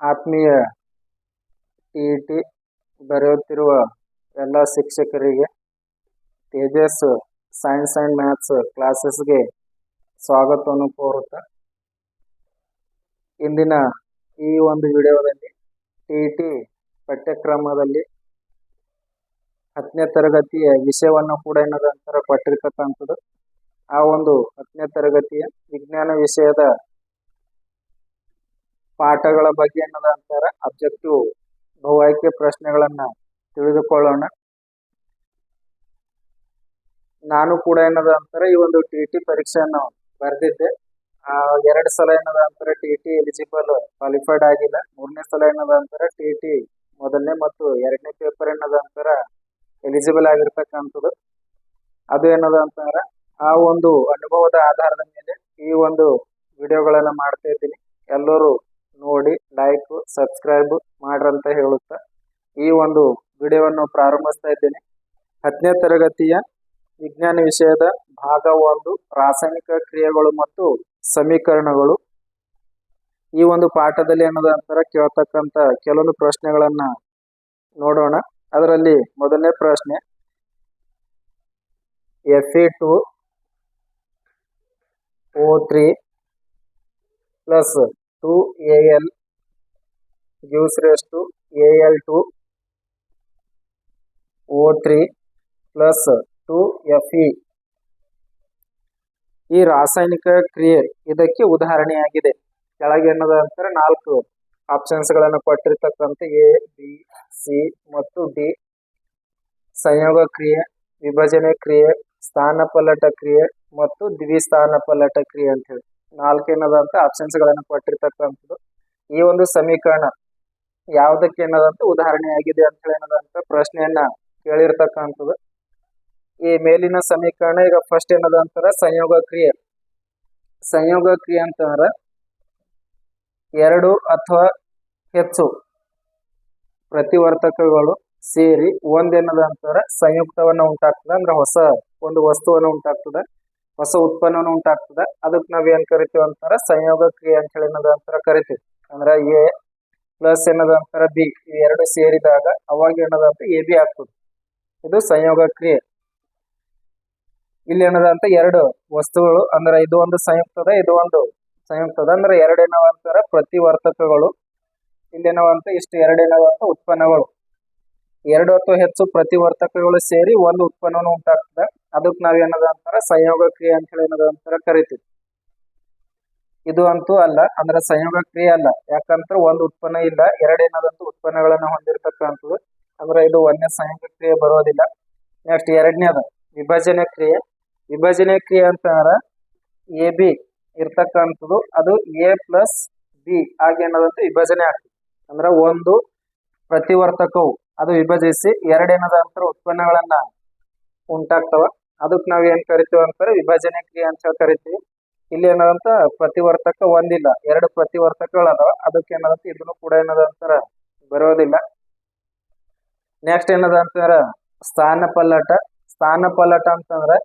ಆತ್ಮೀಯ T E T ಬರೆಯುತ್ತಿರುವ ಎಲ್ಲ ಶಿಕ್ಷಕರಿಗೆ ತೇಜಸ್ ಸೈನ್ಸ್ ಆ್ಯಂಡ್ ಮ್ಯಾಥ್ಸ್ ಕ್ಲಾಸಸ್ಗೆ ಸ್ವಾಗತವನ್ನು ಕೋರುತ್ತಾ ಇಂದಿನ ಈ ಒಂದು ವಿಡಿಯೋದಲ್ಲಿ ಟಿ ಇ ಟಿ ಪಠ್ಯಕ್ರಮದಲ್ಲಿ ಹತ್ತನೇ ತರಗತಿಯ ವಿಷಯವನ್ನು ಕೂಡ ಏನದಂತರ ಕೊಟ್ಟಿರ್ತಕ್ಕಂಥದ್ದು. ಆ ಒಂದು ಹತ್ತನೇ ತರಗತಿಯ ವಿಜ್ಞಾನ ವಿಷಯದ ಪಾಠಗಳ ಬಗ್ಗೆ ಏನದ ಅಂತಾರ. ಅಬ್ಜೆಕ್ಟಿವ್ ಬಹು ಆಯ್ಕೆ ಪ್ರಶ್ನೆಗಳನ್ನ ತಿಳಿದುಕೊಳ್ಳೋಣ. ನಾನು ಕೂಡ ಏನದ ಅಂತಾರೆ, ಈ ಒಂದು ಟಿ ಟಿ ಪರೀಕ್ಷೆಯನ್ನು ಬರೆದಿದ್ದೆ. ಆ, ಎರಡು ಸಲ ಏನದ ಅಂತಾರೆ ಟಿ ಟಿ ಎಲಿಜಿಬಲ್ ಕ್ವಾಲಿಫೈಡ್ ಆಗಿಲ್ಲ. ಮೂರನೇ ಸಲ ಏನದ ಅಂತಾರೆ ಟಿ ಟಿ ಮೊದಲನೇ ಮತ್ತು ಎರಡನೇ ಪೇಪರ್ ಏನದ ಅಂತಾರ ಎಲಿಜಿಬಲ್ ಆಗಿರ್ತಕ್ಕಂಥದ್ದು. ಅದು ಏನದ ಅಂತಾರ, ಆ ಒಂದು ಅನುಭವದ ಆಧಾರದ ಮೇಲೆ ಈ ಒಂದು ವಿಡಿಯೋಗಳನ್ನು ಮಾಡ್ತಾ ಇದ್ದೀನಿ. ಎಲ್ಲರೂ ನೋಡಿ ಲೈಕ್ ಸಬ್ಸ್ಕ್ರೈಬ್ ಮಾಡ್ರಂತ ಹೇಳುತ್ತಾ ಈ ಒಂದು ವಿಡಿಯೋವನ್ನು ಪ್ರಾರಂಭಿಸ್ತಾ ಇದ್ದೇನೆ. ಹತ್ತನೇ ತರಗತಿಯ ವಿಜ್ಞಾನ ವಿಷಯದ ಭಾಗ ಒಂದು, ರಾಸಾಯನಿಕ ಕ್ರಿಯೆಗಳು ಮತ್ತು ಸಮೀಕರಣಗಳು. ಈ ಒಂದು ಪಾಠದಲ್ಲಿ ಅನ್ನೋದ ನಂತರ ಕೇಳ್ತಕ್ಕಂಥ ಕೆಲವೊಂದು ಪ್ರಶ್ನೆಗಳನ್ನ ನೋಡೋಣ. ಅದರಲ್ಲಿ ಮೊದಲನೇ ಪ್ರಶ್ನೆ F E two O three plus two A L gives O three plus two F E. ಈ ರಾಸಾಯನಿಕ ಕ್ರಿಯೆ ಇದಕ್ಕೆ ಉದಾಹರಣೆಯಾಗಿದೆ. ಕೆಳಗೆ ಏನದ ಅಂತಾರೆ ನಾಲ್ಕು ಆಪ್ಷನ್ಸ್ಗಳನ್ನು ಕೊಟ್ಟಿರ್ತಕ್ಕಂಥ ಎ, ಬಿ, ಸಿ ಮತ್ತು ಡಿ. ಸಂಯೋಗ ಕ್ರಿಯೆ, ವಿಭಜನೆ ಕ್ರಿಯೆ, ಸ್ಥಾನಪಲ್ಲಟ ಕ್ರಿಯೆ ಮತ್ತು ದ್ವಿಸ್ಥಾನಪಲ್ಲಟ ಕ್ರಿಯೆ ಅಂತ ಹೇಳಿ. ನಾಲ್ಕು ಆಪ್ಷನ್ಸ್ ಆಪ್ಷನ್ಸ್ಗಳನ್ನು ಕೊಟ್ಟಿರ್ತಕ್ಕಂಥದ್ದು. ಈ ಒಂದು ಸಮೀಕರಣ ಯಾವುದಕ್ಕೆ ಏನದಂತ ಉದಾಹರಣೆಯಾಗಿದೆ ಅಂತ ಹೇಳಿ ಏನದಂತ ಪ್ರಶ್ನೆಯನ್ನ ಕೇಳಿರ್ತಕ್ಕಂಥದ್ದು. ಈ ಮೇಲಿನ ಸಮೀಕರಣ ಈಗ ಫಸ್ಟ್ ಏನದ ಅಂತಾರ ಸಂಯೋಗ ಕ್ರಿಯೆ. ಸಂಯೋಗ ಕ್ರಿಯೆ ಅಂತಂದ್ರ ಎರಡು ಅಥವಾ ಹೆಚ್ಚು ಪ್ರತಿವರ್ತಕಗಳು ಸೇರಿ ಒಂದೇನದ ಅಂತಾರ ಸಂಯುಕ್ತವನ್ನ ಉಂಟಾಗ್ತದೆ ಅಂದ್ರೆ ಹೊಸ ಒಂದು ವಸ್ತುವನ್ನ ಉಂಟಾಗ್ತದೆ. ಹೊಸ ಉತ್ಪನ್ನ ಉಂಟಾಗ್ತದೆ. ಅದಕ್ಕೆ ನಾವ್ ಏನ್ ಕರಿತೀವಿ ಅಂತಾರ, ಸಂಯೋಗ ಕ್ರಿಯೆ ಅಂತ ಹೇಳಿ ಏನದ ಅಂತಾರ ಕರಿತೀವಿ. ಅಂದ್ರ ಎ ಪ್ಲಸ್ ಏನದ ಅಂತಾರ ಬಿ ಎರಡು ಸೇರಿದಾಗ ಅವಾಗ ಏನದ ಅಂತ ಎ ಬಿ ಆಗ್ತದೆ. ಇದು ಸಂಯೋಗ ಕ್ರಿಯೆ. ಇಲ್ಲಿ ಏನದ ಅಂತ ಎರಡು ವಸ್ತುಗಳು, ಅಂದ್ರೆ ಇದು ಒಂದು ಸಂಯುಕ್ತದ, ಇದು ಒಂದು ಸಂಯುಕ್ತದ. ಅಂದ್ರೆ ಎರಡೇನವ ಅಂತಾರ ಪ್ರತಿವರ್ತಕಗಳು ಇಲ್ಲೇನವ ಅಂತ ಇಷ್ಟು ಎರಡೇನವ ಅಂತ ಉತ್ಪನ್ನಗಳು. ಎರಡು ಅಥವಾ ಹೆಚ್ಚು ಪ್ರತಿವರ್ತಕಗಳು ಸೇರಿ ಒಂದು ಉತ್ಪನ್ನವನ್ನು ಉಂಟಾಗ್ತದೆ. ಅದಕ್ಕೆ ನಾವ್ ಏನದ ಅಂತಾರ, ಸಂಯೋಗ ಕ್ರಿಯೆ ಅಂತ ಹೇಳಿ ಏನದ ಅಂತಾರ ಕರಿತೀವಿ. ಇದು ಅಂತೂ ಅಲ್ಲ, ಅಂದ್ರೆ ಸಂಯೋಗ ಕ್ರಿಯೆ ಅಲ್ಲ. ಯಾಕಂದ್ರೆ ಒಂದು ಉತ್ಪನ್ನ ಇಲ್ಲ ಎರಡೇನದಂತೂ ಉತ್ಪನ್ನಗಳನ್ನ ಹೊಂದಿರತಕ್ಕಂಥದ್ದು. ಅಂದ್ರೆ ಇದು ಒಂದೇ ಸಂಯೋಗ ಕ್ರಿಯೆ ಬರೋದಿಲ್ಲ. ನೆಕ್ಸ್ಟ್ ಅದ ವಿಭಜನೆ ಕ್ರಿಯೆ. ವಿಭಜನೆ ಕ್ರಿಯೆ ಅಂತಂದ್ರ ಎ, ಬಿ ಇರ್ತಕ್ಕಂಥದ್ದು. ಅದು ಎ ಪ್ಲಸ್ ಬಿ ಆಗಿ ಏನದಂತ ವಿಭಜನೆ ಆಗ್ತದೆ. ಅಂದ್ರೆ ಒಂದು ಪ್ರತಿವರ್ತಕವು, ಅದು ವಿಭಜಿಸಿ ಎರಡೇನದ ಅಂತರ ಉತ್ಪನ್ನಗಳನ್ನ ಉಂಟಾಗ್ತವ. ಅದಕ್ಕೆ ನಾವ್ ಏನ್ ಕರಿತೀವಿ ಅಂತಾರೆ ವಿಭಜನೆ ಕ್ರಿಯೆ ಅಂತ ಹೇಳಿ ಕರಿತೀವಿ. ಇಲ್ಲಿ ಏನದಂತ ಪ್ರತಿವರ್ತಕ ಒಂದಿಲ್ಲ, ಎರಡು ಪ್ರತಿವರ್ತಕಗಳು ಅದಾವ. ಅದಕ್ಕೆ ಏನದಂತ ಇದನ್ನು ಕೂಡ ಏನದ ಅಂತಾರ ಬರೋದಿಲ್ಲ. ನೆಕ್ಸ್ಟ್ ಏನದ ಅಂತಾರ ಸ್ಥಾನ ಪಲ್ಲಟ. ಸ್ಥಾನ ಪಲ್ಲಟ ಅಂತಂದ್ರೆ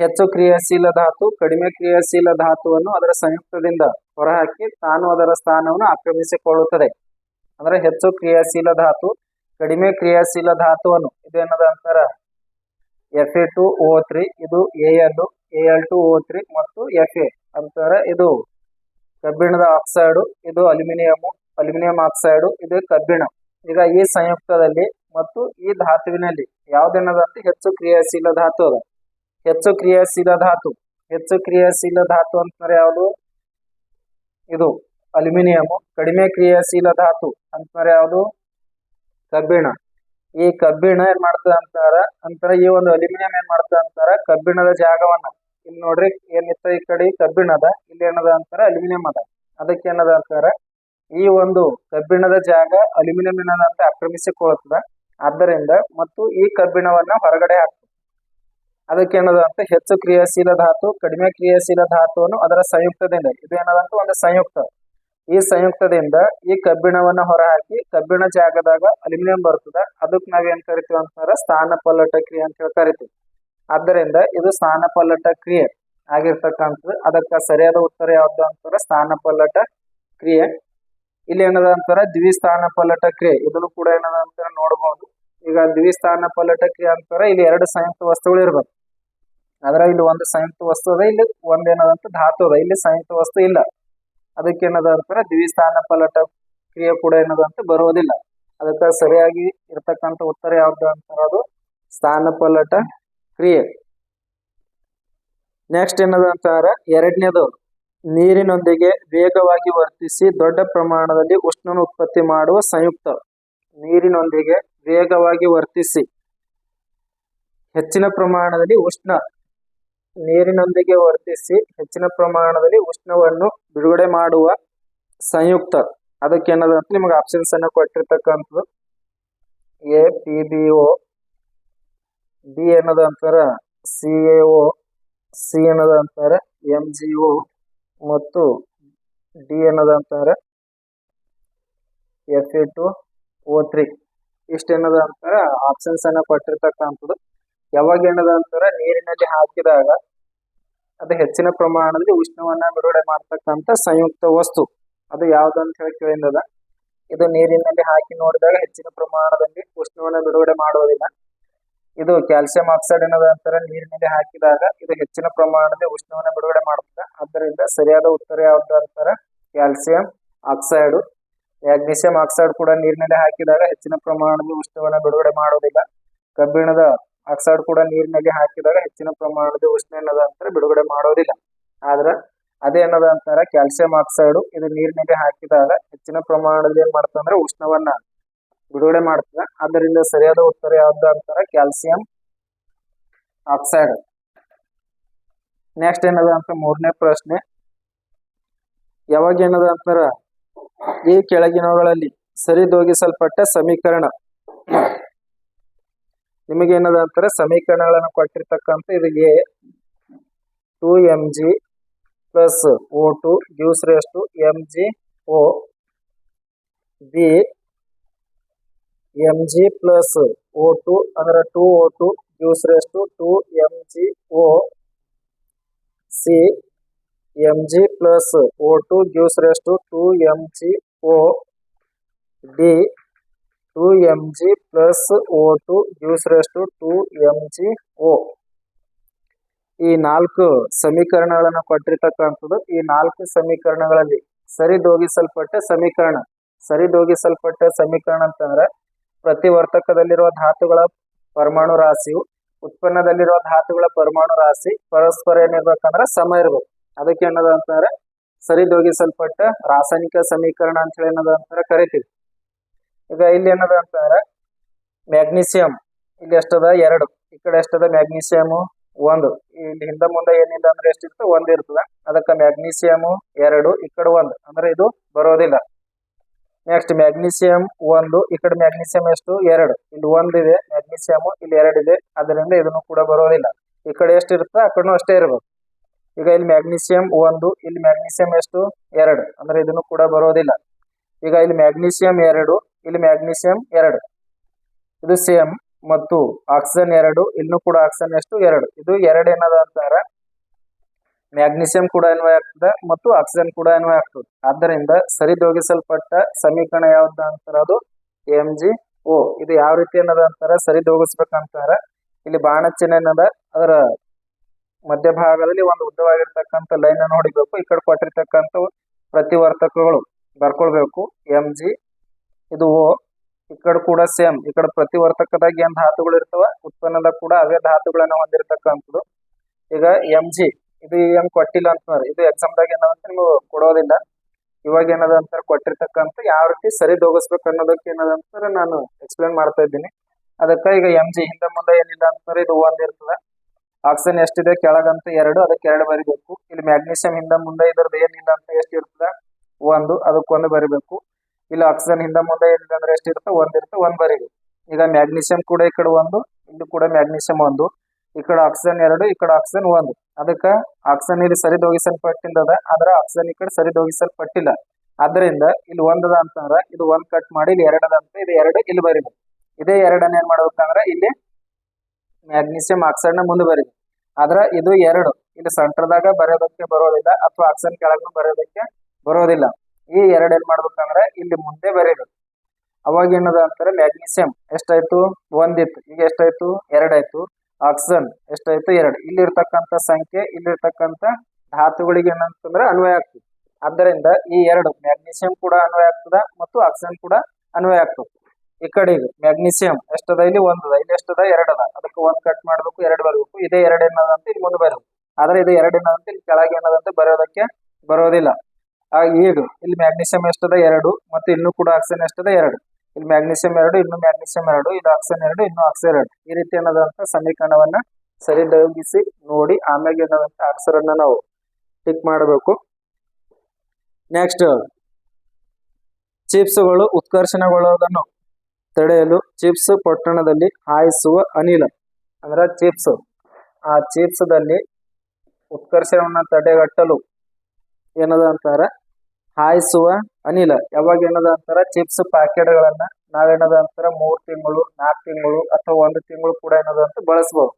ಹೆಚ್ಚು ಕ್ರಿಯಾಶೀಲ ಧಾತು, ಕಡಿಮೆ ಕ್ರಿಯಾಶೀಲ ಧಾತುವನ್ನು ಅದರ ಸಂಯುಕ್ತದಿಂದ ಹೊರಹಾಕಿ ತಾನು ಅದರ ಸ್ಥಾನವನ್ನು ಆಕ್ರಮಿಸಿಕೊಳ್ಳುತ್ತದೆ. ಅಂದ್ರೆ ಹೆಚ್ಚು ಕ್ರಿಯಾಶೀಲ ಧಾತು, ಕಡಿಮೆ ಕ್ರಿಯಾಶೀಲ ಧಾತುವನ್ನು. ಇದೇನದ ಅಂತಾರ F A two O three, ಇದು A L A L two O three ಮತ್ತು ಎಫ್ ಎ. ಅಂತಾರೆ ಇದು ಕಬ್ಬಿಣದ ಆಕ್ಸೈಡು, ಇದು ಅಲ್ಯೂಮಿನಿಯಂ ಅಲ್ಯೂಮಿನಿಯಂ ಆಕ್ಸೈಡು, ಇದು ಕಬ್ಬಿಣ. ಈಗ ಈ ಸಂಯುಕ್ತದಲ್ಲಿ ಮತ್ತು ಈ ಧಾತುವಿನಲ್ಲಿ ಯಾವ್ದೇನದಂತ ಹೆಚ್ಚು ಕ್ರಿಯಾಶೀಲ ಧಾತು ಅದ. ಹೆಚ್ಚು ಕ್ರಿಯಾಶೀಲ ಧಾತು. ಹೆಚ್ಚು ಕ್ರಿಯಾಶೀಲ ಧಾತು ಅಂತಂದ್ರೆ ಯಾವುದು? ಇದು ಅಲ್ಯೂಮಿನಿಯಂ. ಕಡಿಮೆ ಕ್ರಿಯಾಶೀಲ ಧಾತು ಅಂತಂದ್ರೆ ಯಾವುದು? ಕಬ್ಬಿಣ. ಈ ಕಬ್ಬಿಣ ಏನ್ ಮಾಡ್ತದ ಅಂತಾರ? ಅಂತಾರ ಈ ಒಂದು ಅಲ್ಯೂಮಿನಿಯಂ ಏನ್ ಮಾಡ್ತದ ಅಂತಾರ? ಕಬ್ಬಿಣದ ಜಾಗವನ್ನ. ಇಲ್ಲಿ ನೋಡ್ರಿ, ಏನಿತ್ತ ಈ ಕಡೆ? ಕಬ್ಬಿಣ ಅದ. ಇಲ್ಲಿ ಏನದ ಅಂತಾರ? ಅಲ್ಯೂಮಿನಿಯಂ ಅದ. ಅದಕ್ಕೆ ಏನದ ಅಂತಾರ? ಈ ಒಂದು ಕಬ್ಬಿಣದ ಜಾಗ ಅಲ್ಯೂಮಿನಿಯಂ ಏನದ ಅಂತ ಆಕ್ರಮಿಸಿಕೊಳ್ಳುತ್ತದ. ಆದ್ದರಿಂದ ಮತ್ತು ಈ ಕಬ್ಬಿಣವನ್ನ ಹೊರಗಡೆ ಹಾಕ್ತದೆ. ಅದಕ್ಕೆ ಏನದ ಅಂತ? ಹೆಚ್ಚು ಕ್ರಿಯಾಶೀಲ ಧಾತು, ಕಡಿಮೆ ಕ್ರಿಯಾಶೀಲ ಧಾತುವನ್ನು ಅದರ ಸಂಯುಕ್ತದಿಂದ. ಇದು ಏನದಂತ? ಒಂದು ಸಂಯುಕ್ತ. ಈ ಸಂಯುಕ್ತದಿಂದ ಈ ಕಬ್ಬಿಣವನ್ನ ಹೊರಹಾಕಿ ಕಬ್ಬಿಣ ಜಾಗದಾಗ ಅಲ್ಯೂಮಿನಿಯಂ ಬರ್ತದ. ಅದಕ್ಕೆ ನಾವ್ ಏನ್ ಕರಿತೀವಿ ಅಂತಂದ್ರೆ ಸ್ಥಾನ ಪಲ್ಲಟ ಕ್ರಿಯೆ ಅಂತ ಹೇಳಿ ಕರಿತೀವಿ. ಆದ್ದರಿಂದ ಇದು ಸ್ಥಾನ ಪಲ್ಲಟ ಕ್ರಿಯೆ ಆಗಿರ್ತಕ್ಕಂಥದ್ದು. ಅದಕ್ಕೆ ಸರಿಯಾದ ಉತ್ತರ ಯಾವ್ದು ಅಂತಂದ್ರೆ ಸ್ಥಾನ ಪಲ್ಲಟ ಕ್ರಿಯೆ. ಇಲ್ಲಿ ಏನದ ಅಂತಾರ ದ್ವಿಸ್ಥಾನ ಪಲ್ಲಟ ಕ್ರಿಯೆ. ಇದನ್ನು ಕೂಡ ಏನದ ಅಂತಾರ ನೋಡಬಹುದು ಈಗ ದ್ವಿಸ್ಥಾನ ಪಲ್ಲಟ ಕ್ರಿಯೆ ಅಂತಾರ ಇಲ್ಲಿ ಎರಡು ಸಂಯುಕ್ತ ವಸ್ತುಗಳು ಇರ್ಬೇಕು ಅದ್ರ ಇಲ್ಲಿ ಒಂದು ಸಂಯುಕ್ತ ವಸ್ತು ಅದ, ಇಲ್ಲಿ ಒಂದೇನದಂತ ಧಾತು ಅದ. ಇಲ್ಲಿ ಸಂಯುಕ್ತ ವಸ್ತು ಇಲ್ಲ. ಅದಕ್ಕೆ ಏನದ ಅಂತಾರ, ದ್ವಿಸ್ಥಾನ ಪಲಟ ಕ್ರಿಯೆ ಕೂಡ ಏನದ ಅಂತ ಬರುವುದಿಲ್ಲ. ಅದಕ್ಕೆ ಸರಿಯಾಗಿ ಇರ್ತಕ್ಕಂಥ ಉತ್ತರ ಯಾವ್ದು ಅಂತಾರ ಅದು? ಸ್ಥಾನ ಪಲಟ ಕ್ರಿಯೆ. ನೆಕ್ಸ್ಟ್ ಏನದ ಅಂತಾರ? ಎರಡನೇದು, ನೀರಿನೊಂದಿಗೆ ವೇಗವಾಗಿ ವರ್ತಿಸಿ ದೊಡ್ಡ ಪ್ರಮಾಣದಲ್ಲಿ ಉಷ್ಣನ ಉತ್ಪತ್ತಿ ಮಾಡುವ ಸಂಯುಕ್ತ. ನೀರಿನೊಂದಿಗೆ ವೇಗವಾಗಿ ವರ್ತಿಸಿ. ಹೆಚ್ಚಿನ ಪ್ರಮಾಣದಲ್ಲಿ ಉಷ್ಣ. ನೀರಿನೊಂದಿಗೆ ವರ್ತಿಸಿ ಹೆಚ್ಚಿನ ಪ್ರಮಾಣದಲ್ಲಿ ಉಷ್ಣವನ್ನು ಬಿಡುಗಡೆ ಮಾಡುವ ಸಂಯುಕ್ತ. ಅದಕ್ಕೆ ಏನದ ಅಂತ ನಿಮಗೆ ಆಪ್ಷನ್ಸ್ ಅನ್ನು ಕೊಟ್ಟಿರ್ತಕ್ಕಂಥದ್ದು. A P B O B ಏನದ ಅಂತಾರ? ಸಿ ಎ ಒ ಸಿ ಏನದ ಅಂತಾರೆ? ಎಂ ಜಿ ಒ ಮತ್ತು ಡಿ ಏನದ ಅಂತಾರೆ? F A two O three ಇಷ್ಟೇನದ ಅಂತಾರ? ಆಪ್ಷನ್ಸ್ ಅನ್ನ ಕೊಟ್ಟಿರ್ತಕ್ಕಂಥದ್ದು. ಯಾವಾಗ ಏನದ ಅಂತಾರ, ನೀರಿನಲ್ಲಿ ಹಾಕಿದಾಗ ಅದು ಹೆಚ್ಚಿನ ಪ್ರಮಾಣದಲ್ಲಿ ಉಷ್ಣವನ್ನ ಬಿಡುಗಡೆ ಮಾಡ್ತಕ್ಕಂಥ ಸಂಯುಕ್ತ ವಸ್ತು. ಅದು ಯಾವ್ದಂತ ಹೇಳಿ ಕೇಳಿದ ಇದು ನೀರಿನಲ್ಲಿ ಹಾಕಿ ನೋಡಿದಾಗ ಹೆಚ್ಚಿನ ಪ್ರಮಾಣದಲ್ಲಿ ಉಷ್ಣವನ್ನ ಬಿಡುಗಡೆ ಮಾಡುವುದಿಲ್ಲ. ಇದು ಕ್ಯಾಲ್ಸಿಯಂ ಆಕ್ಸೈಡ್ ಏನದ ಅಂತಾರ, ನೀರಿನಲ್ಲಿ ಹಾಕಿದಾಗ ಇದು ಹೆಚ್ಚಿನ ಪ್ರಮಾಣದಲ್ಲಿ ಉಷ್ಣವನ್ನ ಬಿಡುಗಡೆ ಮಾಡುತ್ತೆ ಆದ್ದರಿಂದ ಸರಿಯಾದ ಉತ್ತರ ಯಾವ್ದು ಅಂತಾರ, ಕ್ಯಾಲ್ಸಿಯಂ ಆಕ್ಸೈಡ್. ಮ್ಯಾಗ್ನೀಷಿಯಂ ಆಕ್ಸೈಡ್ ಕೂಡ ನೀರಿನಲ್ಲಿ ಹಾಕಿದಾಗ ಹೆಚ್ಚಿನ ಪ್ರಮಾಣದಲ್ಲಿ ಉಷ್ಣವನ್ನ ಬಿಡುಗಡೆ ಮಾಡುವುದಿಲ್ಲ. ಕಬ್ಬಿಣದ ಆಕ್ಸೈಡ್ ಕೂಡ ನೀರಿನಲ್ಲಿ ಹಾಕಿದಾಗ ಹೆಚ್ಚಿನ ಪ್ರಮಾಣದ ಉಷ್ಣ ಏನದ ಅಂತಾರೆ, ಬಿಡುಗಡೆ ಮಾಡೋದಿಲ್ಲ. ಆದ್ರ ಅದೇನದ ಅಂತಾರ, ಕ್ಯಾಲ್ಸಿಯಂ ಆಕ್ಸೈಡ್ ಇದು ನೀರಿನಲ್ಲಿ ಹಾಕಿದಾಗ ಹೆಚ್ಚಿನ ಪ್ರಮಾಣದಲ್ಲಿ ಏನ್ ಮಾಡ್ತಂದ್ರೆ ಉಷ್ಣವನ್ನ ಬಿಡುಗಡೆ ಮಾಡ್ತದೆ. ಅದರಿಂದ ಸರಿಯಾದ ಉತ್ತರ ಯಾವ್ದು ಅಂತಾರೆ, ಕ್ಯಾಲ್ಸಿಯಂ ಆಕ್ಸೈಡ್. ನೆಕ್ಸ್ಟ್ ಏನದ ಅಂತ ಮೂರನೇ ಪ್ರಶ್ನೆ. ಯಾವಾಗ ಏನದ ಅಂತಾರ? ಈ ಕೆಳಗಿನವುಗಳಲ್ಲಿ ಸರಿದೋಗಿಸಲ್ಪಟ್ಟ ಸಮೀಕರಣ. ನಿಮಗೆ ಏನದ ಅಂತಾರೆ ಸಮೀಕರಣಗಳನ್ನು ಕೊಟ್ಟಿರ್ತಕ್ಕಂಥ ಇದು A two M G plus O two gives raise to M G O B M G plus O two ಅಂದ್ರೆ two O two gives raise to two M G O C M G plus O two gives raise to two M G O D two M G plus O two gives raise to M G O ಈ ನಾಲ್ಕು ಸಮೀಕರಣಗಳನ್ನು ಕೊಟ್ಟಿರ್ತಕ್ಕಂಥದ್ದು, ಈ ನಾಲ್ಕು ಸಮೀಕರಣಗಳಲ್ಲಿ ಸರಿದೋಗಿಸಲ್ಪಟ್ಟ ಸಮೀಕರಣ. ಸರಿದೋಗಿಸಲ್ಪಟ್ಟ ಸಮೀಕರಣ ಅಂತಂದ್ರೆ, ಪ್ರತಿವರ್ತಕದಲ್ಲಿರುವ ಧಾತುಗಳ ಪರಮಾಣು ರಾಶಿಯು, ಉತ್ಪನ್ನದಲ್ಲಿರುವ ಧಾತುಗಳ ಪರಮಾಣು ರಾಶಿ, ಪರಸ್ಪರ ಏನಿರ್ಬೇಕಂದ್ರೆ ಸಮ ಇರ್ಬೇಕು. ಅದಕ್ಕೆ ಏನದ ಅಂತಂದ್ರೆ, ಸರಿದೂಗಿಸಲ್ಪಟ್ಟ ರಾಸಾಯನಿಕ ಸಮೀಕರಣ ಅಂತ ಹೇಳಿ ಏನದ ಅಂತಾರೆ ಕರಿತೀವಿ. ಈಗ ಇಲ್ಲಿ ಏನದ ಅಂತಂದ್ರೆ ಮ್ಯಾಗ್ನೀಸಿಯಂ ಇಲ್ಲಿ ಎಷ್ಟದ? ಎರಡು. ಈ ಕಡೆ ಎಷ್ಟದ? ಮ್ಯಾಗ್ನೀಸಿಯಮ್ ಒಂದು. ಇಲ್ಲಿ ಹಿಂದ ಮುಂದೆ ಏನಿಲ್ಲ ಅಂದ್ರೆ ಎಷ್ಟಿತ್ತು ಒಂದ್ ಇರ್ತದ. ಅದಕ್ಕೆ ಮ್ಯಾಗ್ನೀಸಿಯಮ್ ಎರಡು, ಈ ಕಡೆ ಒಂದು. ಅಂದ್ರೆ ಇದು ಬರೋದಿಲ್ಲ. ನೆಕ್ಸ್ಟ್ ಮ್ಯಾಗ್ನೀಸಿಯಂ ಒಂದು, ಈ ಕಡೆ ಮ್ಯಾಗ್ನೀಸಿಯಂ ಎಷ್ಟು? ಎರಡು. ಇಲ್ಲಿ ಒಂದಿದೆ ಮ್ಯಾಗ್ನೀಸಿಯಮ್ ಇಲ್ಲಿ ಎರಡು ಇದೆ. ಅದರಿಂದ ಇದನ್ನು ಕೂಡ ಬರೋದಿಲ್ಲ. ಈ ಕಡೆ ಎಷ್ಟು ಇರುತ್ತೆ, ಆ ಕಡೆನೂ ಅಷ್ಟೇ ಇರಬೇಕು. ಈಗ ಇಲ್ಲಿ ಮ್ಯಾಗ್ನೀಸಿಯಂ ಒಂದು, ಇಲ್ಲಿ ಮ್ಯಾಗ್ನೀಸಿಯಂ ಎಷ್ಟು? ಎರಡು. ಅಂದ್ರೆ ಇದನ್ನು ಕೂಡ ಬರೋದಿಲ್ಲ. ಈಗ ಇಲ್ಲಿ ಮ್ಯಾಗ್ನೀಸಿಯಂ ಎರಡು ಇಲ್ಲಿ ಮ್ಯಾಗ್ನೀಷಿಯಂ ಎರಡು. ಇದು ಸೇಮ್ ಮತ್ತು ಆಕ್ಸಿಜನ್ ಎರಡು ಇಲ್ಲೂ ಕೂಡ ಆಕ್ಸಿಜನ್ ಎಷ್ಟು ಎರಡು. ಇದು ಎರಡು ಏನದ ಅಂತಾರ? ಮ್ಯಾಗ್ನೀಷಿಯಂ ಕೂಡ ಅನ್ವಯ ಆಗ್ತದೆ ಮತ್ತು ಆಕ್ಸಿಜನ್ ಕೂಡ ಅನ್ವಯ ಆಗ್ತದೆ. ಆದ್ದರಿಂದ ಸರಿದೂಗಿಸಲ್ಪಟ್ಟ ಸಮೀಕರಣ ಯಾವ್ದ ಅಂತಾರ ಅದು? ಎಂ ಜಿ ಓ ಇದು ಯಾವ ರೀತಿ ಏನದ ಅಂತಾರ? ಸರಿದೋಗಿಸ್ಬೇಕಂತಾರ. ಇಲ್ಲಿ ಬಾಣ ಚಿಹ್ನೆ ಏನದ? ಅದರ ಮಧ್ಯಭಾಗದಲ್ಲಿ ಒಂದು ಉದ್ದವಾಗಿರ್ತಕ್ಕಂಥ ಲೈನ್ ಅನ್ನು ಹೊಡಿಬೇಕು. ಈ ಕಡೆ ಕೊಟ್ಟಿರ್ತಕ್ಕಂಥ ಪ್ರತಿವರ್ತಕಗಳು ಬರ್ಕೊಳ್ಬೇಕು. ಎಂ ಜಿ ಇದು ಈ ಕಡೆ ಕೂಡ ಸೇಮ್ ಈ ಕಡೆ ಪ್ರತಿವರ್ತಕದಾಗ ಏನ್ ಧಾತುಗಳು ಇರ್ತವ ಉತ್ಪನ್ನದಾಗ ಕೂಡ ಅವೇ ಧಾತುಗಳನ್ನ ಹೊಂದಿರತಕ್ಕಂಥದ್ದು. ಈಗ ಎಂ ಜಿ ಇದು ಏನ್ ಕೊಟ್ಟಿಲ್ಲ ಅಂತಂದ್ರೆ ಇದು ಎಕ್ಸಾಮ್ದಾಗ ಏನಂತ ನೀವು ಕೊಡೋದಿಲ್ಲ. ಇವಾಗ ಏನದ ಅಂತಾರೆ ಕೊಟ್ಟಿರ್ತಕ್ಕಂಥ ಯಾವ ರೀತಿ ಸರಿ ದೋಗಿಸ್ಬೇಕು ಅನ್ನೋದಕ್ಕೆ ಏನದಂತಾರೆ ನಾನು ಎಕ್ಸ್ಪ್ಲೇನ್ ಮಾಡ್ತಾ ಇದ್ದೀನಿ. ಅದಕ್ಕೆ ಈಗ ಎಂ ಜಿ ಹಿಂದೆ ಮುಂದೆ ಏನಿಲ್ಲ ಅಂತಂದ್ರೆ ಇದು ಒಂದ್ ಇರ್ತದೆ. ಆಕ್ಸಿಜನ್ ಎಷ್ಟಿದೆ, ಕೆಳಗಂತ ಎರಡು, ಅದಕ್ಕೆ ಎರಡು ಬರಿಬೇಕು. ಇಲ್ಲಿ ಮ್ಯಾಗ್ನೀಷಿಯಂ ಹಿಂದೆ ಮುಂದೆ ಇದರದ್ದು ಏನಿಲ್ಲ ಅಂತ ಎಷ್ಟು ಇರ್ತದೆ? ಒಂದು, ಅದಕ್ಕೊಂದು ಬರಿಬೇಕು. ಇಲ್ಲಿ ಆಕ್ಸಿಜನ್ ಹಿಂದೆ ಮುಂದೆ ಅಂದ್ರೆ ಎಷ್ಟು ಇರುತ್ತೆ? ಒಂದ್ ಇರುತ್ತೆ, ಒಂದ್ ಬರಿಬೇಕು ಈಗ ಮ್ಯಾಗ್ನೀಷಿಯಂ ಕೂಡ ಈ ಕಡೆ ಒಂದು, ಇಲ್ಲಿ ಕೂಡ ಮ್ಯಾಗ್ನೀಷಿಯಂ ಒಂದು. ಈ ಕಡೆ ಆಕ್ಸಿಜನ್ ಎರಡು, ಈ ಕಡೆ ಆಕ್ಸಿಜನ್ ಒಂದು. ಅದಕ್ಕೆ ಆಕ್ಸಿಜನ್ ಇಲ್ಲಿ ಸರಿದೂಗಿಸಲ್ಪಟ್ಟಿಲ್ಲದ ಆದ್ರೆ ಆಕ್ಸಿಜನ್ ಈ ಕಡೆ ಸರಿದೋಗಿಸಲ್ಪಟ್ಟಿಲ್ಲ. ಆದ್ದರಿಂದ ಇಲ್ಲಿ ಒಂದದ ಅಂತಂದ್ರೆ ಇದು ಒಂದ್ ಕಟ್ ಮಾಡಿ ಇಲ್ಲಿ ಎರಡದ ಅಂತ ಇದು. ಎರಡು ಇಲ್ಲಿ ಬರೀದು. ಇದೇ ಎರಡನ್ನ ಏನ್ ಮಾಡ್ಬೇಕಂದ್ರೆ ಇಲ್ಲಿ ಮ್ಯಾಗ್ನೀಷಿಯಂ ಆಕ್ಸೈಡ್ನ ಮುಂದೆ ಬರೀದು. ಆದ್ರ ಇದು ಎರಡು. ಇಲ್ಲಿ ಸೆಂಟರ್ದಾಗ ಬರೆಯೋದಕ್ಕೆ ಬರೋದಿಲ್ಲ, ಅಥವಾ ಆಕ್ಸಿಜನ್ ಕೆಳಗೂ ಬರೆಯೋದಕ್ಕೆ ಬರೋದಿಲ್ಲ. ಈ ಎರಡು ಏನ್ ಮಾಡ್ಬೇಕಂದ್ರೆ ಇಲ್ಲಿ ಮುಂದೆ ಬರೀಬೇಕು. ಅವಾಗ ಏನದ ಅಂತಾರೆ? ಮ್ಯಾಗ್ನೀಸಿಯಂ ಎಷ್ಟಾಯ್ತು? ಒಂದಿತ್ತು. ಈಗ ಎಷ್ಟಾಯ್ತು? ಎರಡಾಯ್ತು. ಆಕ್ಸಿಜನ್ ಎಷ್ಟಾಯ್ತು? ಎರಡು. ಇಲ್ಲಿರ್ತಕ್ಕಂಥ ಸಂಖ್ಯೆ, ಇಲ್ಲಿರ್ತಕ್ಕಂಥ ಧಾತುಗಳಿಗೆ ಏನಂತಂದ್ರೆ ಅನ್ವಯ ಆಗ್ತದೆ. ಆದ್ದರಿಂದ ಈ ಎರಡು ಮ್ಯಾಗ್ನೀಸಿಯಂ ಕೂಡ ಅನ್ವಯ ಆಗ್ತದ ಮತ್ತು ಆಕ್ಸಿಜನ್ ಕೂಡ ಅನ್ವಯ ಆಗ್ತದೆ. ಈ ಕಡೆ ಇದು ಮ್ಯಾಗ್ನೀಸಿಯಂ ಎಷ್ಟದ ಇಲ್ಲಿ? ಒಂದದ. ಇಲ್ಲಿ ಎಷ್ಟದ? ಎರಡದ. ಅದಕ್ಕೆ ಒಂದ್ ಕಟ್ ಮಾಡ್ಬೇಕು, ಎರಡು ಬರಬೇಕು. ಇದೇ ಎರಡು ಏನದಂತ ಇಲ್ಲಿ ಮುಂದೆ ಬರಬೇಕು. ಆದ್ರೆ ಇದು ಎರಡು ಏನದಂತ ಇಲ್ಲಿ ಕೆಳಗೆ ಏನದಂತ ಬರೋದಕ್ಕೆ ಬರೋದಿಲ್ಲ. ಈಗ ಇಲ್ಲಿ ಮ್ಯಾಗ್ನೀಸಿಯಂ ಎಷ್ಟದ? ಎರಡು. ಮತ್ತು ಇನ್ನೂ ಕೂಡ ಆಕ್ಸಿಜನ್ ಎಷ್ಟದ? ಎರಡು. ಇಲ್ಲಿ ಮ್ಯಾಗ್ನೀಸಿಯಂ ಎರಡು, ಇನ್ನು ಮ್ಯಾಗ್ನೀಸಿಯಂ ಎರಡು, ಇದು ಆಕ್ಸಿಜನ್ ಎರಡು, ಇನ್ನು ಆಕ್ಸಿಜನ್ ಎರಡು. ಈ ರೀತಿ ಏನಾದಂತ ಸಮೀಕರಣವನ್ನ ಸರಿದೂಗಿಸಿ ನೋಡಿ. ಆಮೇಲೆ ಏನಾದಂತ ಆನ್ಸರ್ ಅನ್ನ ನಾವು ಟಿಕ್ ಮಾಡಬೇಕು. ನೆಕ್ಸ್ಟ್ ಚಿಪ್ಸ್ಗಳು ಉತ್ಕರ್ಷಣಗೊಳ್ಳುವುದನ್ನು ತಡೆಯಲು ಚಿಪ್ಸ್ ಪೊಟ್ಟಣದಲ್ಲಿ ಹಾಯಿಸುವ ಅನಿಲ. ಅಂದ್ರೆ ಚಿಪ್ಸ್ ಆ ಚಿಪ್ಸ್ದಲ್ಲಿ ಉತ್ಕರ್ಷಣವನ್ನು ತಡೆಗಟ್ಟಲು ಏನದ ಅಂತಾರ? ಹಾಯಿಸುವ ಅನಿಲ. ಯಾವಾಗ ಏನದ ಅಂತಾರ? ಚಿಪ್ಸ್ ಪ್ಯಾಕೆಟ್ಗಳನ್ನ ನಾವೇನದ ಅಂತಾರ? ಮೂರ್ ತಿಂಗಳು ನಾಲ್ಕು ತಿಂಗಳು ಅಥವಾ ಒಂದು ತಿಂಗಳು ಕೂಡ ಏನದ ಅಂತ ಬಳಸಬಹುದು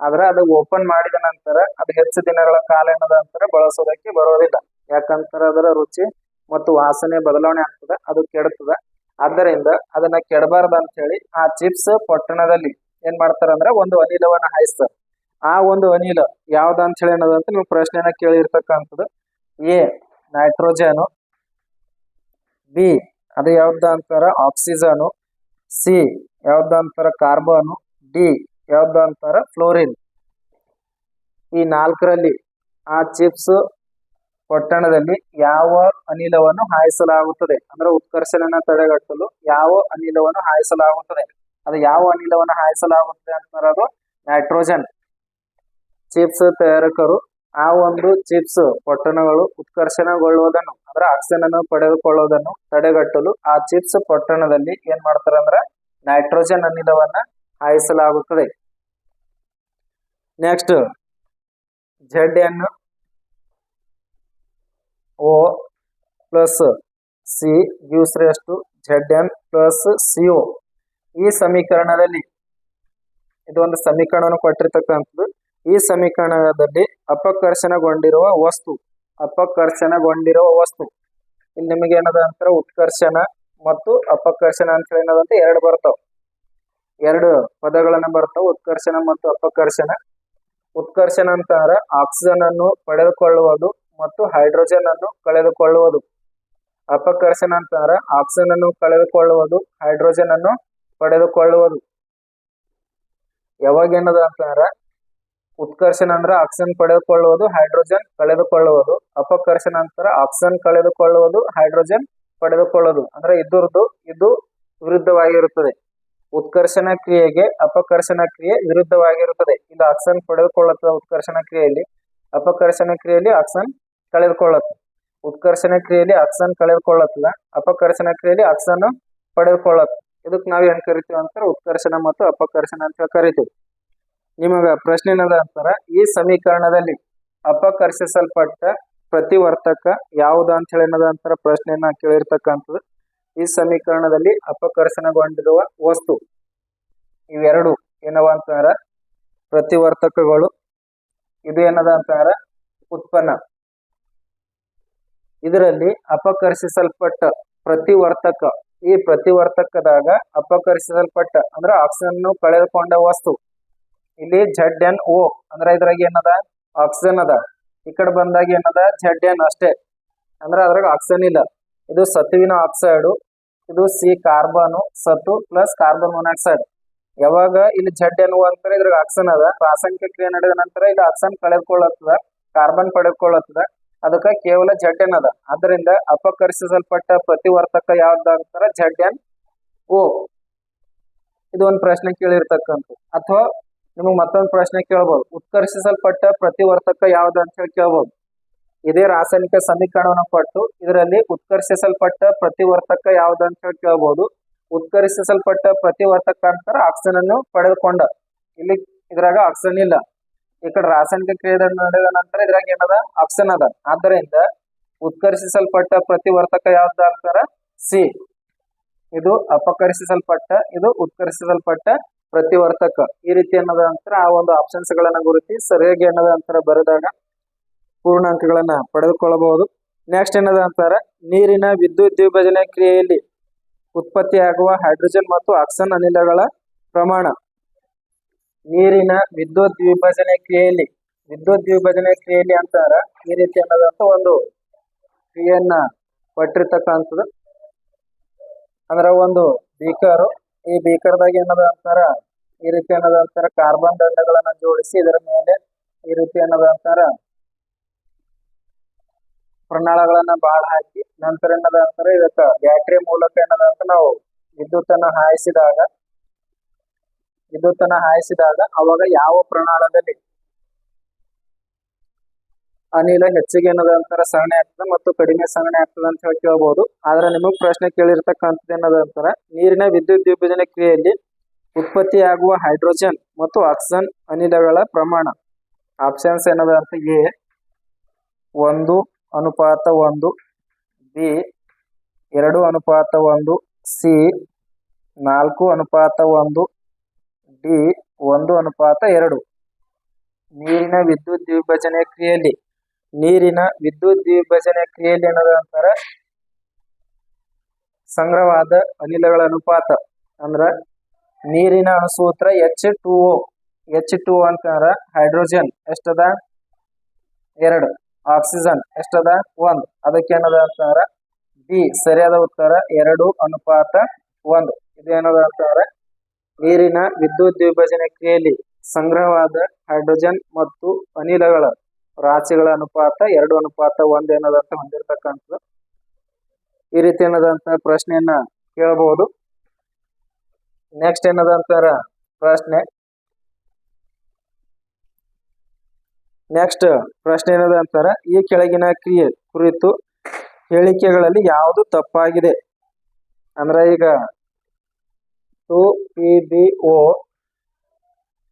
ಆದ್ರೆ ಅದು ಓಪನ್ ಮಾಡಿದ ನಂತರ ಅದು ಹೆಚ್ಚು ದಿನಗಳ ಕಾಲ ಏನದ ಅಂತಾರ? ಬಳಸೋದಕ್ಕೆ ಬರೋದಿಲ್ಲ. ಯಾಕಂತಾರ ಅದರ ರುಚಿ ಮತ್ತು ವಾಸನೆ ಬದಲಾವಣೆ ಆಗ್ತದ, ಅದು ಕೆಡುತ್ತದ. ಆದ್ದರಿಂದ ಅದನ್ನ ಕೆಡಬಾರ್ದು ಅಂತ ಹೇಳಿ ಆ ಚಿಪ್ಸ್ ಪೊಟ್ಟಣದಲ್ಲಿ ಏನ್ ಮಾಡ್ತಾರ ಅಂದ್ರೆ ಒಂದು ಅನಿಲವನ್ನ ಹಾಯಿಸ್ತಾರೆ. ಆ ಒಂದು ಅನಿಲ ಯಾವ್ದು ಅಂತ ಹೇಳಿ ಅನ್ನೋದಂತ ನೀವು ಪ್ರಶ್ನೆನ ಕೇಳಿರ್ತಕ್ಕಂಥದ್ದು. A, nitrogen. ಬಿ, ಅದು ಯಾವ್ದು ಅಂತಾರ ಆಕ್ಸಿಜನು. ಸಿ ಯಾವ್ದು ಅಂತಾರ ಕಾರ್ಬನು. ಡಿ ಯಾವ್ದು ಅಂತಾರ ಫ್ಲೋರಿನ್. ಈ ನಾಲ್ಕರಲ್ಲಿ ಆ ಚಿಪ್ಸ್ ಪೊಟ್ಟಣದಲ್ಲಿ ಯಾವ ಅನಿಲವನ್ನು ಹಾಯಿಸಲಾಗುತ್ತದೆ? ಅಂದ್ರೆ ಉತ್ಕರ್ಷಣೆಯನ್ನು ತಡೆಗಟ್ಟಲು ಯಾವ ಅನಿಲವನ್ನು ಹಾಯಿಸಲಾಗುತ್ತದೆ? ಅದು ಯಾವ ಅನಿಲವನ್ನು ಹಾಯಿಸಲಾಗುತ್ತದೆ ಅಂತಂದ್ರೆ ನೈಟ್ರೋಜನ್. ಚಿಪ್ಸ್ ತಯಾರಕರು ಆ ಒಂದು ಚಿಪ್ಸ್ ಪೊಟ್ಟಣಗಳು ಉತ್ಕರ್ಷಣಗೊಳ್ಳುವುದನ್ನು ಅಂದ್ರೆ ಆಕ್ಸಿಜನ್ ಅನ್ನು ಪಡೆದುಕೊಳ್ಳುವುದನ್ನು ತಡೆಗಟ್ಟಲು ಆ ಚಿಪ್ಸ್ ಪೊಟ್ಟಣದಲ್ಲಿ ಏನ್ ಮಾಡ್ತಾರೆ ಅಂದ್ರೆ ನೈಟ್ರೋಜನ್ ಅನಿಲವನ್ನ ಹಾಯಿಸಲಾಗುತ್ತದೆ. Next Z N O plus C gives raise N plus CO ಈ ಸಮೀಕರಣದಲ್ಲಿ ಇದು ಒಂದು ಸಮೀಕರಣವನ್ನು ಕೊಟ್ಟಿರ್ತಕ್ಕಂಥದ್ದು. ಈ ಸಮೀಕರಣದಲ್ಲಿ ಅಪಕರ್ಷಣಗೊಂಡಿರುವ ವಸ್ತು ಅಪಕರ್ಷಣಗೊಂಡಿರುವ ವಸ್ತು. ಇಲ್ಲಿ ನಿಮಗೆ ಏನದ ಅಂತಾರೆ ಉತ್ಕರ್ಷಣ ಮತ್ತು ಅಪಕರ್ಷಣ ಅಂತ ಹೇಳಿ ಏನದಂತ ಎರಡು ಬರ್ತಾವ. ಎರಡು ಪದಗಳನ್ನ ಬರ್ತಾವ, ಉತ್ಕರ್ಷಣ ಮತ್ತು ಅಪಕರ್ಷಣ. ಉತ್ಕರ್ಷಣ ಅಂತಂದ್ರೆ ಆಕ್ಸಿಜನ್ ಅನ್ನು ಪಡೆದುಕೊಳ್ಳುವುದು ಮತ್ತು ಹೈಡ್ರೋಜನ್ ಅನ್ನು ಕಳೆದುಕೊಳ್ಳುವುದು. ಅಪಕರ್ಷಣ ಅಂತಂದ್ರೆ ಆಕ್ಸಿಜನ್ ಅನ್ನು ಕಳೆದುಕೊಳ್ಳುವುದು ಹೈಡ್ರೋಜನ್ ಅನ್ನು ಪಡೆದುಕೊಳ್ಳುವುದು. ಯಾವಾಗ ಏನದ ಅಂತಂದ್ರೆ ಉತ್ಕರ್ಷಣ ಅಂದ್ರೆ ಆಕ್ಸಿಜನ್ ಪಡೆದುಕೊಳ್ಳುವುದು ಹೈಡ್ರೋಜನ್ ಕಳೆದುಕೊಳ್ಳುವುದು ಅಪಕರ್ಷಣ ಅಂತರ ಆಕ್ಸಿಜನ್ ಕಳೆದುಕೊಳ್ಳುವುದು ಹೈಡ್ರೋಜನ್ ಪಡೆದುಕೊಳ್ಳುವುದು. ಅಂದ್ರೆ ಇದ್ರದ್ದು ಇದು ವಿರುದ್ಧವಾಗಿರುತ್ತದೆ. ಉತ್ಕರ್ಷಣ ಕ್ರಿಯೆಗೆ ಅಪಕರ್ಷಣ ಕ್ರಿಯೆ ವಿರುದ್ಧವಾಗಿರುತ್ತದೆ. ಇದು ಆಕ್ಸಿಜನ್ ಪಡೆದುಕೊಳ್ಳುತ್ತದೆ ಉತ್ಕರ್ಷಣ ಕ್ರಿಯೆಯಲ್ಲಿ, ಅಪಕರ್ಷಣ ಕ್ರಿಯೆಯಲ್ಲಿ ಆಕ್ಸಿಜನ್ ಕಳೆದುಕೊಳ್ಳುತ್ತೆ. ಉತ್ಕರ್ಷಣ ಕ್ರಿಯೆಯಲ್ಲಿ ಆಕ್ಸಿಜನ್ ಕಳೆದುಕೊಳ್ಳುತ್ತದೆ ಅಪಕರ್ಷಣ ಕ್ರಿಯೆಯಲ್ಲಿ ಆಕ್ಸಿಜನ್ ಪಡೆದುಕೊಳ್ಳುತ್ತೆ. ಇದಕ್ಕೆ ನಾವು ಏನ್ ಕರಿತೀವಿ ಅಂತಾರೆ ಉತ್ಕರ್ಷಣ ಮತ್ತು ಅಪಕರ್ಷಣ ಅಂತ ಕರಿತೀವಿ. ನಿಮಗ ಪ್ರಶ್ನೆ ಏನದ ಅಂತಾರ, ಈ ಸಮೀಕರಣದಲ್ಲಿ ಅಪಕರ್ಷಿಸಲ್ಪಟ್ಟ ಪ್ರತಿವರ್ತಕ ಯಾವುದು ಅಂತ ಹೇಳಿ ಏನದ ಅಂತಾರ ಪ್ರಶ್ನೆಯನ್ನ ಕೇಳಿರ್ತಕ್ಕಂಥದ್ದು. ಈ ಸಮೀಕರಣದಲ್ಲಿ ಅಪಕರ್ಷಣಗೊಂಡಿರುವ ವಸ್ತು ಇವೆರಡು ಏನವ ಅಂತಾರ? ಪ್ರತಿವರ್ತಕಗಳು. ಇದು ಏನದ ಅಂತಾರ? ಉತ್ಪನ್ನ. ಇದರಲ್ಲಿ ಅಪಕರ್ಷಿಸಲ್ಪಟ್ಟ ಪ್ರತಿವರ್ತಕ, ಈ ಪ್ರತಿವರ್ತಕದಾಗ ಅಪಕರ್ಷಿಸಲ್ಪಟ್ಟ ಅಂದ್ರೆ ಆಕ್ಸಿಜನ್ ಕಳೆದುಕೊಂಡ ವಸ್ತು. ಇಲ್ಲಿ ಝಡ್ ಎನ್ ಓ ಅಂದ್ರೆ ಇದ್ರಾಗ ಏನದ? ಆಕ್ಸಿಜನ್ ಅದ. ಈ ಕಡೆ ಬಂದಾಗ ಏನದ? ಝಡ್ ಎನ್ ಅಷ್ಟೇ. ಅಂದ್ರೆ ಅದ್ರಾಗ ಆಕ್ಸಿಜನ್ ಇಲ್ಲ. ಇದು ಸತುವಿನ ಆಕ್ಸೈಡ್ ಇದು ಸಿ ಕಾರ್ಬನ್ ಸತು ಪ್ಲಸ್ ಕಾರ್ಬನ್ ಮೊನಾಕ್ಸೈಡ್ ಯಾವಾಗ ಇಲ್ಲಿ ಝಡ್ ಎನ್ ಓ ಅಂತಾರೆ, ಇದ್ರಾಗ ಆಕ್ಸಿಜನ್ ಅದ. ರಾಸಾಯನಿಕ ಕ್ರಿಯೆ ನಡೆದ ನಂತರ ಇಲ್ಲಿ ಆಕ್ಸಿಜನ್ ಕಳೆದುಕೊಳ್ಳುತ್ತದ ಕಾರ್ಬನ್ ಪಡೆದುಕೊಳ್ಳುತ್ತದ. ಅದಕ್ಕೆ ಕೇವಲ ಝಡ್ ಎನ್ ಅದ. ಅದರಿಂದ ಅಪಕರ್ಷಿಸಲ್ಪಟ್ಟ ಪ್ರತಿವರ್ತಕ ಯಾವ್ದು ಅಂತಾರೆ ಝಡ್ ಎನ್ ಓ ಇದು ಒಂದು ಪ್ರಶ್ನೆ ಕೇಳಿರ್ತಕ್ಕಂಥ ಅಥವಾ ನಿಮಗೆ ಮತ್ತೊಂದು ಪ್ರಶ್ನೆ ಕೇಳ್ಬೋದು. ಉತ್ಕರ್ಷಿಸಲ್ಪಟ್ಟ ಪ್ರತಿವರ್ತಕ ಯಾವ್ದು ಅಂತ ಹೇಳಿ ಕೇಳ್ಬೋದು. ಇದೇ ರಾಸಾಯನಿಕ ಸಮೀಕರಣವನ್ನು ಕೊಟ್ಟು ಇದರಲ್ಲಿ ಉತ್ಕರ್ಷಿಸಲ್ಪಟ್ಟ ಪ್ರತಿವರ್ತಕ ಯಾವ್ದು ಅಂತ ಹೇಳಿ ಕೇಳ್ಬೋದು. ಉತ್ಕರ್ಷಿಸಲ್ಪಟ್ಟ ಪ್ರತಿವರ್ತಕ ಅಂತಾರ ಆಕ್ಸಿಜನ್ ಅನ್ನು ಪಡೆದುಕೊಂಡ. ಇಲ್ಲಿ ಇದ್ರಾಗ ಆಕ್ಸಿಜನ್ ಇಲ್ಲ. ಈ ಕಡೆ ರಾಸಾಯನಿಕ ಕ್ರಿಯೆ ನಡೆದ ನಂತರ ಇದ್ರಾಗ ಏನದ? ಆಕ್ಸಿಜನ್ ಅದ. ಆದ್ದರಿಂದ ಉತ್ಕರ್ಷಿಸಲ್ಪಟ್ಟ ಪ್ರತಿವರ್ತಕ ಯಾವ್ದು ಅಂತಾರ? ಸಿ ಇದು ಅಪಕರ್ಷಿಸಲ್ಪಟ್ಟ, ಇದು ಉತ್ಕರ್ಷಿಸಲ್ಪಟ್ಟ ಪ್ರತಿವರ್ತಕ ಈ ರೀತಿ ಅನ್ನೋದ ನಂತರ ಆ ಒಂದು ಆಪ್ಷನ್ಸ್ ಗಳನ್ನ ಗುರುತಿ ಸರಿಯಾಗಿ ಅನ್ನೋದ ನಂತರ ಬರೆದಾಗ ಪೂರ್ಣಾಂಕಗಳನ್ನ ಪಡೆದುಕೊಳ್ಳಬಹುದು. ನೆಕ್ಸ್ಟ್ ಏನದ ಅಂತಾರ ನೀರಿನ ವಿದ್ಯುತ್ ವಿಭಜನೆ ಕ್ರಿಯೆಯಲ್ಲಿ ಉತ್ಪತ್ತಿಯಾಗುವ ಹೈಡ್ರೋಜನ್ ಮತ್ತು ಆಕ್ಸಿಜನ್ ಅನಿಲಗಳ ಪ್ರಮಾಣ. ನೀರಿನ ವಿದ್ಯುತ್ ವಿಭಜನೆ ಕ್ರಿಯೆಯಲ್ಲಿ, ವಿದ್ಯುತ್ ವಿಭಜನೆ ಕ್ರಿಯೆಯಲ್ಲಿ ಅಂತಾರ ಈ ರೀತಿ ಅನ್ನೋದಂತ ಒಂದು ಕ್ರಿಯೆಯನ್ನ ಪಟ್ಟಿರ್ತಕ್ಕಂಥದ್ದು. ಅಂದ್ರೆ ಒಂದು ಬೀಕರ್ ಈ ಬೀಕರ್ದಾಗ ಏನದ ಅಂತಾರ? ಈ ರೀತಿ ಏನದ ಅಂತಾರ? ಕಾರ್ಬನ್ ದಂಡಗಳನ್ನ ಜೋಡಿಸಿ ಇದರ ಮೇಲೆ ಈ ರೀತಿ ಏನದ ಅಂತಾರ? ಪ್ರಣಾಳಗಳನ್ನ ಬಾಳ ಹಾಕಿ ನಂತರ ಏನದ ಅಂತಾರ? ಇದಕ್ಕ ಬ್ಯಾಟ್ರಿ ಮೂಲಕ ಏನದ ಅಂತ ನಾವು ವಿದ್ಯುತ್ತನ್ನ ಹಾಯಿಸಿದಾಗ ವಿದ್ಯುತ್ತನ್ನ ಹಾಯಿಸಿದಾಗ ಅವಾಗ ಯಾವ ಪ್ರಣಾಳದಲ್ಲಿ ಅನಿಲ ಹೆಚ್ಚಿಗೆ ಏನದ ಅಂತಾರ, ಸರಣಿ ಆಗ್ತದೆ ಮತ್ತು ಕಡಿಮೆ ಸರಣಿ ಆಗ್ತದೆ ಅಂತ ಹೇಳಿ ಕೇಳ್ಬೋದು. ಆದ್ರೆ ನಿಮಗ್ ಪ್ರಶ್ನೆ ಕೇಳಿರ್ತಕ್ಕಂಥದ್ದು ಏನದ ಅಂತಾರ, ನೀರಿನ ವಿದ್ಯುತ್ ವಿಭಜನೆ ಕ್ರಿಯೆಯಲ್ಲಿ ಉತ್ಪತ್ತಿಯಾಗುವ ಹೈಡ್ರೋಜನ್ ಮತ್ತು ಆಕ್ಸಿಜನ್ ಅನಿಲಗಳ ಪ್ರಮಾಣ. ಆಪ್ಷನ್ಸ್ ಏನದ ಅಂತ ಎ, ಒಂದು ಅನುಪಾತ ಒಂದು, ಬಿ, ಎರಡು ಅನುಪಾತ ಒಂದು, ಸಿ, ನಾಲ್ಕು ಅನುಪಾತ ಒಂದು, ಡಿ, ಒಂದು ಅನುಪಾತ ಎರಡು. ನೀರಿನ ವಿದ್ಯುತ್ ವಿಭಜನೆ ಕ್ರಿಯೆಯಲ್ಲಿ ನೀರಿನ ವಿದ್ಯುತ್ ವಿಭಜನೆ ಕ್ರಿಯೆಯಲ್ಲಿ ಏನದ ಅಂತಾರ? ಸಂಗ್ರಹವಾದ ಅನಿಲಗಳ ಅನುಪಾತ ಅಂದ್ರ ನೀರಿನ ಅಣುಸೂತ್ರ H two O H two ಅಂತಂದ್ರ ಹೈಡ್ರೋಜನ್, ಎಷ್ಟದ? ಎರಡು. ಆಕ್ಸಿಜನ್, ಎಷ್ಟದ? ಒಂದ್. ಅದಕ್ಕೆ ಏನದ ಅಂತಂದ್ರ ಬಿ ಸರಿಯಾದ ಉತ್ತರ ಎರಡು, ಅನುಪಾತ ಒಂದು. ಇದೇನದ ಅಂತಂದ್ರ ನೀರಿನ ವಿದ್ಯುತ್ ವಿಭಜನೆ ಕ್ರಿಯೆಯಲ್ಲಿ ಸಂಗ್ರಹವಾದ ಹೈಡ್ರೋಜನ್ ಮತ್ತು ಅನಿಲಗಳ ರಾಶಿಗಳ ಅನುಪಾತ, ಎರಡು ಅನುಪಾತ, ಒಂದ್ ಏನದಂತ ಹೊಂದಿರತಕ್ಕಂಥದ್ದು. ಈ ರೀತಿ ಏನದಂತ ಪ್ರಶ್ನೆಯನ್ನ ಕೇಳಬಹುದು ನೆಕ್ಸ್ಟ್ ಏನದ ಅಂತಾರ ಪ್ರಶ್ನೆ. ನೆಕ್ಸ್ಟ್ ಪ್ರಶ್ನೆ ಏನದ ಅಂತಾರ ಈ ಕೆಳಗಿನ ಕ್ರಿಯೆ ಕುರಿತು ಹೇಳಿಕೆಗಳಲ್ಲಿ ಯಾವುದು ತಪ್ಪಾಗಿದೆ? ಅಂದ್ರೆ ಈಗ two P B O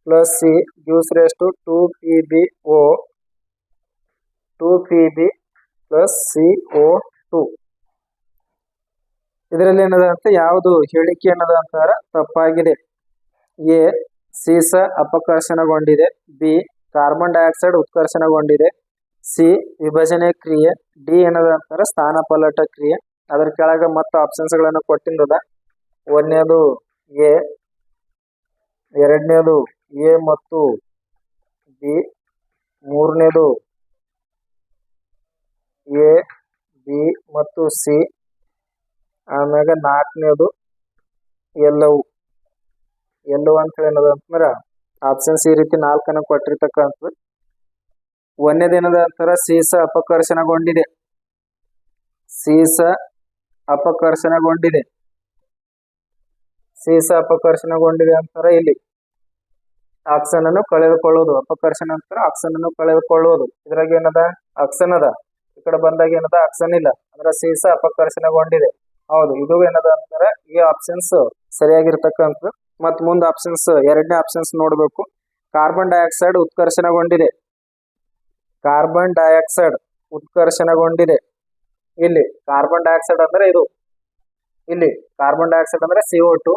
plus C gives raise to two P B O two P B plus C O two ಇದರಲ್ಲಿ ಏನದ ಯಾವುದು ಹೇಳಿಕೆ ಏನದ ತಪ್ಪಾಗಿದೆ. ಎ, ಸೀಸ ಅಪಕರ್ಷಣಗೊಂಡಿದೆ. ಬಿ, ಕಾರ್ಬನ್ ಡೈಆಕ್ಸೈಡ್ ಉತ್ಕರ್ಷಣಗೊಂಡಿದೆ. ಸಿ, ವಿಭಜನೆ ಕ್ರಿಯೆ. ಡಿ ಏನದ ಅಂತಾರ ಸ್ಥಾನಪಲ್ಲಟ ಕ್ರಿಯೆ. ಅದರ ಕೆಳಗ ಮತ್ತೆ ಆಪ್ಷನ್ಸ್ಗಳನ್ನು ಕೊಟ್ಟಿಂದದ. ಒಂದನೇದು ಎ, ಎರಡನೇದು ಎ ಮತ್ತು ಬಿ, ಮೂರನೇದು ಎ, ಬಿ ಮತ್ತು ಸಿ. ಆಮ್ಯಾಗ ನಾಲ್ಕನೇದು ಎಲ್ಲವು. ಎಲ್ಲವು ಅಂತ ಏನದ ಅಂತಂದ್ರ ಆಪ್ಷನ್ಸ್ ಈ ರೀತಿ ನಾಲ್ಕನ ಕೊಟ್ಟಿರ್ತಕ್ಕಂಥದ್ದು. ಒಂದೇದೇನದ ಅಂತಾರ, ಸೀಸ ಅಪಕರ್ಷಣಗೊಂಡಿದೆ. ಸೀಸ ಅಪಕರ್ಷಣಗೊಂಡಿದೆ. ಸೀಸ ಅಪಕರ್ಷಣಗೊಂಡಿದೆ ಅಂತಾರೆ ಇಲ್ಲಿ. ಆಕ್ಸನ್ ಅನ್ನು ಕಳೆದುಕೊಳ್ಳುವುದು ಅಪಕರ್ಷಣ ಅಂತಾರೆ ಆಕ್ಸನ್ ಅನ್ನು ಕಳೆದುಕೊಳ್ಳುವುದು ಇದ್ರಾಗ ಏನದ? ಆಕ್ಸನ್ ಅದ. ಈ ಕಡೆ ಬಂದಾಗ ಏನದ ಆಪ್ಷನ್ ಇಲ್ಲ. ಅಂದ್ರೆ ಸೀಸ ಅಪಕರ್ಷಣೆಗೊಂಡಿದೆ. ಹೌದು, ಇದು ಏನದ ಅಂತಾರ ಈ ಆಪ್ಷನ್ಸ್ ಸರಿಯಾಗಿರ್ತಕ್ಕಂಥದ್ದು. ಮತ್ ಮುಂದ ಆಪ್ಷನ್ಸ್ ಎರಡನೇ ಆಪ್ಷನ್ಸ್ ನೋಡ್ಬೇಕು. ಕಾರ್ಬನ್ ಡೈಆಕ್ಸೈಡ್ ಉತ್ಕರ್ಷಣಗೊಂಡಿದೆ. ಕಾರ್ಬನ್ ಡೈಆಕ್ಸೈಡ್ ಉತ್ಕರ್ಷಣಗೊಂಡಿದೆ. ಇಲ್ಲಿ ಕಾರ್ಬನ್ ಡೈಆಕ್ಸೈಡ್ ಅಂದ್ರೆ ಇದು. ಇಲ್ಲಿ ಕಾರ್ಬನ್ ಡೈಆಕ್ಸೈಡ್ ಅಂದ್ರೆ ಸಿ ಓ ಟು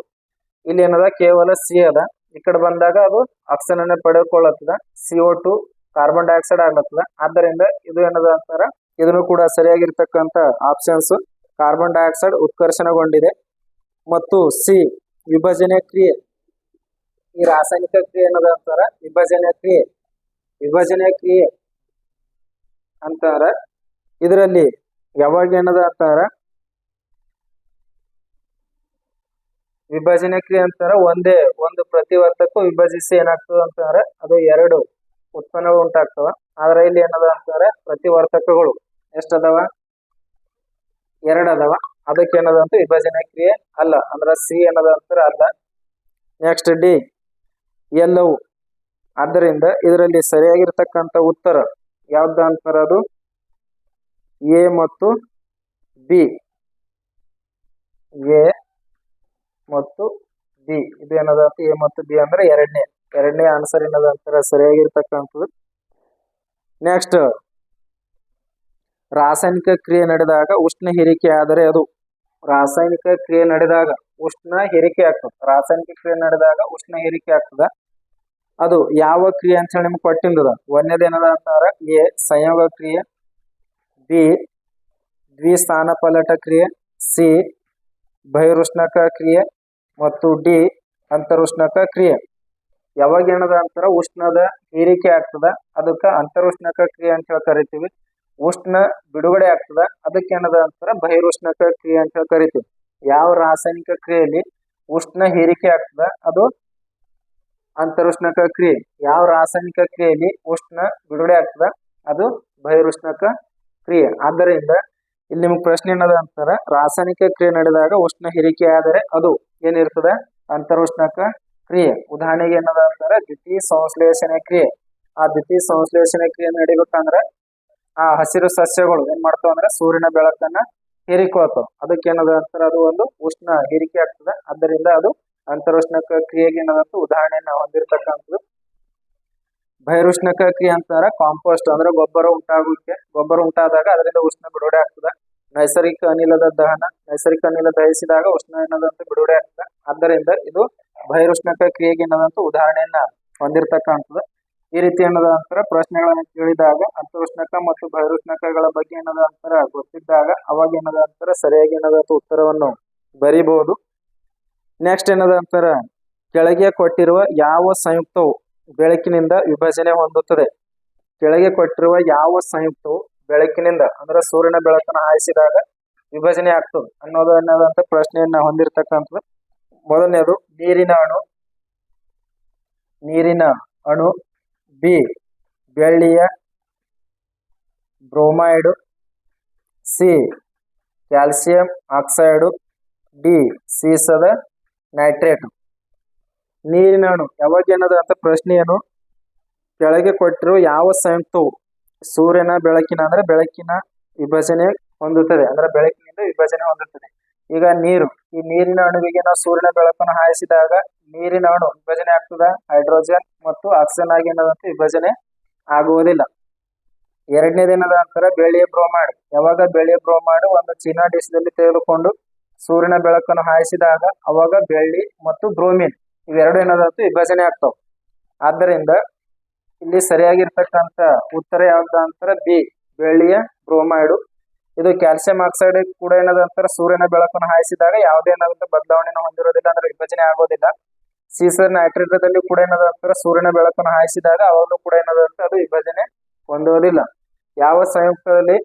ಇಲ್ಲಿ ಏನದ? ಕೇವಲ ಸಿ ಅದ. ಈ ಕಡೆ ಬಂದಾಗ ಅದು ಆಕ್ಸಿಜನ್ ಅನ್ನ ಪಡೆದುಕೊಳ್ಳತ್ತದ. C O two carbon dioxide ಆಗ್ಲತ್ತದ. ಆದ್ದರಿಂದ ಇದು ಏನದ ಅಂತಾರ ಇದನ್ನು ಕೂಡ ಸರಿಯಾಗಿರ್ತಕ್ಕಂಥ ಆಪ್ಷನ್ಸ್ ಕಾರ್ಬನ್ ಡೈಆಕ್ಸೈಡ್ ಉತ್ಕರ್ಷಣಗೊಂಡಿದೆ. ಮತ್ತು ಸಿ ವಿಭಜನೆ ಕ್ರಿಯೆ. ಈ ರಾಸಾಯನಿಕ ಕ್ರಿಯೆ ಏನದ ಅಂತಾರ, ವಿಭಜನೆ ಕ್ರಿಯೆ. ವಿಭಜನೆ ಕ್ರಿಯೆ ಅಂತಾರ. ಇದರಲ್ಲಿ ಯಾವಾಗ ಏನದ ಅಂತಾರ? ವಿಭಜನೆ ಕ್ರಿಯೆ ಅಂತಾರ, ಒಂದೇ, ಒಂದು ಪ್ರತಿವರ್ತಕ ವಿಭಜಿಸಿ ಏನಾಗ್ತದ ಅಂತಾರ? ಅದು ಎರಡು ಉತ್ಪನ್ನಗಳು ಉಂಟಾಗ್ತವ. ಆದ್ರೆ ಇಲ್ಲಿ ಏನದ ಅಂತಾರ? ಪ್ರತಿವರ್ತಕಗಳು. ಎಷ್ಟದವ ಎರಡು ಅದಾವ. ಅದಕ್ಕೆ ಏನದ ಅಂತ ವಿಭಜನೆ ಕ್ರಿಯೆ ಅಲ್ಲ. ಅಂದ್ರೆ ಸಿ ಏನದ ಅಲ್ಲ. ನೆಕ್ಸ್ಟ್ ಡಿ ಎಲ್ಲವು. ಆದ್ದರಿಂದ ಇದರಲ್ಲಿ ಸರಿಯಾಗಿರ್ತಕ್ಕಂಥ ಉತ್ತರ ಯಾವ್ದು ಅಂತಾರೆ ಅದು? ಎ ಮತ್ತು ಬಿ. ಎ ಮತ್ತು ಬಿ. ಇದು ಏನದ ಅಂತ ಎ ಮತ್ತು ಬಿ ಅಂದ್ರೆ ಎರಡನೇ. ಎರಡನೇ ಆನ್ಸರ್ ಏನದ ಅಂತಾರ ಸರಿಯಾಗಿರ್ತಕ್ಕಂಥದ್ದು. ನೆಕ್ಸ್ಟ್ ರಾಸಾಯನಿಕ ಕ್ರಿಯೆ ನಡೆದಾಗ ಉಷ್ಣ ಹೇರಿಕೆ ಆದರೆ ಅದು ರಾಸಾಯನಿಕ ಕ್ರಿಯೆ ನಡೆದಾಗ ಉಷ್ಣ ಹೇರಿಕೆ ಆಗ್ತದೆ. ರಾಸಾಯನಿಕ ಕ್ರಿಯೆ ನಡೆದಾಗ ಉಷ್ಣ ಹೇರಿಕೆ ಆಗ್ತದ. ಅದು ಯಾವ ಕ್ರಿಯೆ ಅಂತ ಹೇಳಿ ನಿಮ್ಗೆ ಕೊಟ್ಟಿಂದದ ಒಂದೇದೇನದ ಅಂತಾರ? ಎ ಸಂಯೋಗ ಕ್ರಿಯೆ, ಬಿ ದ್ವಿಸ್ಥಾನಪಲ್ಲಟ ಕ್ರಿಯೆ, ಸಿ ಬಹಿರುಷ್ಣಕ ಕ್ರಿಯೆ ಮತ್ತು ಡಿ ಅಂತರುಷ್ಣಕ ಕ್ರಿಯೆ. ಯಾವಾಗ ಏನದ ಅಂತಾರ? ಉಷ್ಣದ ಹೀರಿಕೆ ಆಗ್ತದ. ಅದಕ್ಕ ಅಂತರುಷ್ಣಕ ಕ್ರಿಯೆ ಅಂತ ಹೇಳಿ ಕರಿತೀವಿ. ಉಷ್ಣ ಬಿಡುಗಡೆ ಆಗ್ತದ. ಅದಕ್ಕೆ ಏನದ ಅಂತಾರ? ಬಹಿರುಷ್ಣಕ ಕ್ರಿಯೆ ಅಂತ ಹೇಳಿ ಕರಿತೀವಿ. ಯಾವ ರಾಸಾಯನಿಕ ಕ್ರಿಯೆಯಲ್ಲಿ ಉಷ್ಣ ಹೀರಿಕೆ ಆಗ್ತದ? ಅದು ಅಂತರುಷ್ಣಕ ಕ್ರಿಯೆ. ಯಾವ ರಾಸಾಯನಿಕ ಕ್ರಿಯೆಯಲ್ಲಿ ಉಷ್ಣ ಬಿಡುಗಡೆ ಆಗ್ತದ? ಅದು ಬಹಿರುಷ್ಣಕ ಕ್ರಿಯೆ. ಆದ್ದರಿಂದ ಇಲ್ಲಿ ನಿಮ್ಗೆ ಪ್ರಶ್ನೆ ಏನದ ಅಂತಾರ? ರಾಸಾಯನಿಕ ಕ್ರಿಯೆ ನಡೆದಾಗ ಉಷ್ಣ ಹೀರಿಕೆ ಆದರೆ ಅದು ಏನಿರ್ತದ? ಅಂತರುಷ್ಣಕ ಕ್ರಿಯೆ. ಉದಾಹರಣೆಗೆ ಏನದ ಅಂತಾರ? ದ್ವಿತೀಯ ಸಂಶ್ಲೇಷಣೆ ಕ್ರಿಯೆ. ಆ ದ್ವಿತೀಯ ಸಂಶ್ಲೇಷಣೆ ಕ್ರಿಯೆ ನಡಿಬೇಕಂದ್ರ ಆ ಹಸಿರು ಸಸ್ಯಗಳು ಏನ್ ಮಾಡ್ತಾವ ಅಂದ್ರೆ ಸೂರ್ಯನ ಬೆಳಕನ್ನ ಹೀರಿಕೊಳ್ತಾವ. ಅದಕ್ಕೆ ಏನದ ಅಂತಾರ? ಅದು ಒಂದು ಉಷ್ಣ ಹೀರಿಕೆ ಆಗ್ತದೆ. ಆದ್ದರಿಂದ ಅದು ಅಂತರುಷ್ಣಕ ಕ್ರಿಯೆಗೆ ಏನದಂತ ಉದಾಹರಣೆಯನ್ನ ಹೊಂದಿರತಕ್ಕಂಥದ್ದು. ಬಹಿರುಷ್ಣಕ ಕ್ರಿಯೆ ಅಂತಾರ ಕಾಂಪೋಸ್ಟ್ ಅಂದ್ರೆ ಗೊಬ್ಬರ ಉಂಟಾಗೋಕೆ, ಗೊಬ್ಬರ ಉಂಟಾದಾಗ ಅದರಿಂದ ಉಷ್ಣ ಬಿಡುಗಡೆ ಆಗ್ತದ. ನೈಸರ್ಗಿಕ ಅನಿಲದ ದಹನ, ನೈಸರ್ಗಿಕ ಅನಿಲ ದಹಿಸಿದಾಗ ಉಷ್ಣ ಏನದಂತ ಬಿಡುಗಡೆ ಆಗ್ತದ. ಆದ್ದರಿಂದ ಇದು ಬಹಿರುಷ್ಣಕ ಕ್ರಿಯೆಗೆ ಏನದಂತ ಉದಾಹರಣೆಯನ್ನ ಹೊಂದಿರತಕ್ಕಂಥದ್ದು. ಈ ರೀತಿ ಏನದ ಅಂತರ ಪ್ರಶ್ನೆಗಳನ್ನ ಕೇಳಿದಾಗ ಅಂತರುಷ್ಣಕ ಮತ್ತು ಬಹಿರುಷ್ಣಕಗಳ ಬಗ್ಗೆ ಏನದ ಅಂತರ ಗೊತ್ತಿದ್ದಾಗ, ಅವಾಗ ಏನದ ಅಂತರ ಸರಿಯಾಗಿ ಏನದ ಉತ್ತರವನ್ನು ಬರಿಬಹುದು. ನೆಕ್ಸ್ಟ್ ಏನದ ಅಂತರ? ಕೆಳಗೆ ಕೊಟ್ಟಿರುವ ಯಾವ ಸಂಯುಕ್ತವು ಬೆಳಕಿನಿಂದ ವಿಭಜನೆ ಹೊಂದುತ್ತದೆ? ಕೆಳಗೆ ಕೊಟ್ಟಿರುವ ಯಾವ ಸಂಯುಕ್ತವು ಬೆಳಕಿನಿಂದ, ಅಂದ್ರೆ ಸೂರ್ಯನ ಬೆಳಕನ್ನು ಹಾಯಿಸಿದಾಗ ವಿಭಜನೆ ಆಗ್ತದೆ? ಅನ್ನೋದು ಅನ್ನೋದಂತ ಪ್ರಶ್ನೆಯನ್ನ ಹೊಂದಿರತಕ್ಕಂಥದ್ದು. ಮೊದಲನೇದು, ನೀರಿನ ಅಣು. ನೀರಿನ ಅಣು ಬಿ ಬೆಳ್ಳಿಯ bromide C calcium oxide D ಸೀಸದ nitrate ನೀರಿನ ಅಣು. ಯಾವಾಗ ಏನದ ಅಂತ ಏನು ಕೆಳಗೆ ಕೊಟ್ಟಿರುವ ಯಾವ ಸಂಯುಕ್ತವು ಸೂರ್ಯನ ಬೆಳಕಿನ ಅಂದ್ರೆ ಬೆಳಕಿನ ವಿಭಜನೆ ಹೊಂದುತ್ತದೆ. ಅಂದ್ರೆ ಬೆಳಕಿನಿಂದ ವಿಭಜನೆ ಹೊಂದುತ್ತದೆ. ಈಗ ನೀರು, ಈ ನೀರಿನ ಅಣುವಿಗೆ ನಾವು ಸೂರ್ಯನ ಬೆಳಕನ್ನು ಹಾಯಿಸಿದಾಗ ನೀರಿನ ಅಣು ವಿಭಜನೆ ಆಗ್ತದ, ಹೈಡ್ರೋಜನ್ ಮತ್ತು ಆಕ್ಸಿಜನ್ ಆಗಿ ಏನದಂತ ವಿಭಜನೆ ಆಗುವುದಿಲ್ಲ. ಎರಡನೇದ ಏನದ ಅಂತಾರ ಬೆಳ್ಳಿಯ ಬ್ರೋಮಾಡ್ ಯಾವಾಗ ಬೆಳ್ಳಿಯ ಬ್ರೋಮಾಡ್ ಒಂದು ಚೀನಾ ದೇಶದಲ್ಲಿ ತೆಗೆದುಕೊಂಡು ಸೂರ್ಯನ ಬೆಳಕನ್ನು ಹಾಯಿಸಿದಾಗ ಅವಾಗ ಬೆಳ್ಳಿ ಮತ್ತು ಬ್ರೋಮಿನ್ ಇವೆರಡು ಏನದಂತ ವಿಭಜನೆ ಆಗ್ತಾವ. ಆದ್ದರಿಂದ ಇಲ್ಲಿ ಸರಿಯಾಗಿರ್ತಕ್ಕಂಥ ಉತ್ತರ ಯಾವ್ದು ಅಂತಾರೆ ಬಿ, ಬೆಳ್ಳಿಯ ಬ್ರೋಮೈಡು ಇದು ಕ್ಯಾಲ್ಸಿಯಂ ಆಕ್ಸೈಡ್ ಕೂಡ ಏನದ ಅಂತಾರೆ, ಸೂರ್ಯನ ಬೆಳಕನ್ನು ಹಾಯಿಸಿದಾಗ ಯಾವುದೇ ಏನಾದಂತ ಬದಲಾವಣೆಯನ್ನು ಹೊಂದಿರೋದಿಲ್ಲ ಅಂದ್ರೆ ವಿಭಜನೆ ಆಗೋದಿಲ್ಲ. ಸೀಸರ್ ನೈಟ್ರೇಟದಲ್ಲಿ ಕೂಡ ಏನದ ಅಂತಾರೆ, ಸೂರ್ಯನ ಬೆಳಕನ್ನು ಹಾಯಿಸಿದಾಗ ಅವಾಗಲೂ ಕೂಡ ಏನದ ಅಂತ ಅದು ವಿಭಜನೆ ಹೊಂದೋದಿಲ್ಲ ಯಾವ ಸಂಯುಕ್ತದಲ್ಲಿ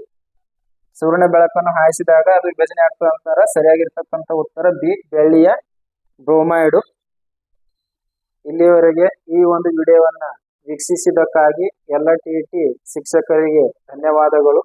ಸೂರ್ಯನ ಬೆಳಕನ್ನು ಹಾಯಿಸಿದಾಗ ಅದು ವಿಭಜನೆ ಆಗ್ತದೆ ಅಂತಾರ, ಸರಿಯಾಗಿರ್ತಕ್ಕಂಥ ಉತ್ತರ ಬಿ, ಬೆಳ್ಳಿಯ ಬ್ರೋಮೈಡು. ಇಲ್ಲಿಯವರೆಗೆ ಈ ಒಂದು ವಿಡಿಯೋವನ್ನ ವೀಕ್ಷಿಸಿದ್ದಕ್ಕಾಗಿ ಎಲ್ಲ ಟಿ ಶಿಕ್ಷಕರಿಗೆ ಧನ್ಯವಾದಗಳು.